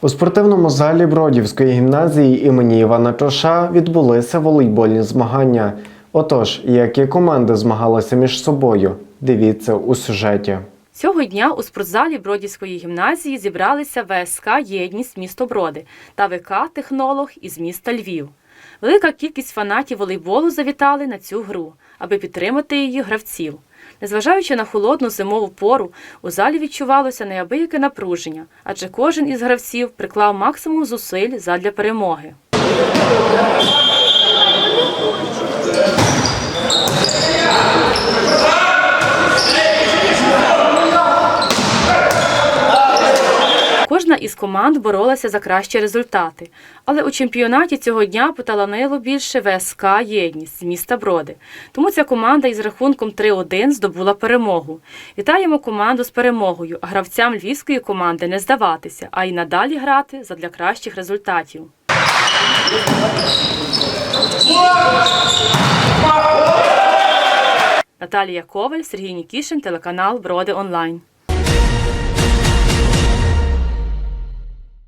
У спортивному залі Бродівської гімназії імені Івана Чоша відбулися волейбольні змагання. Отож, які команди змагалися між собою? Дивіться у сюжеті. Цього дня у спортзалі Бродівської гімназії зібралися ВСК Єдність місто Броди та ВК Технолог із міста Львів. Велика кількість фанатів волейболу завітали на цю гру, аби підтримати її гравців. Незважаючи на холодну зимову пору, у залі відчувалося неабияке напруження, адже кожен із гравців приклав максимум зусиль задля перемоги. Кожна із команд боролася за кращі результати, але у чемпіонаті цього дня поталанило більше ВСК Єдність з міста Броди. Тому ця команда із рахунком 3-1 здобула перемогу. Вітаємо команду з перемогою, а гравцям львівської команди не здаватися, а й надалі грати задля кращих результатів. Наталія Коваль, Сергій Нікішин, телеканал Броди Онлайн.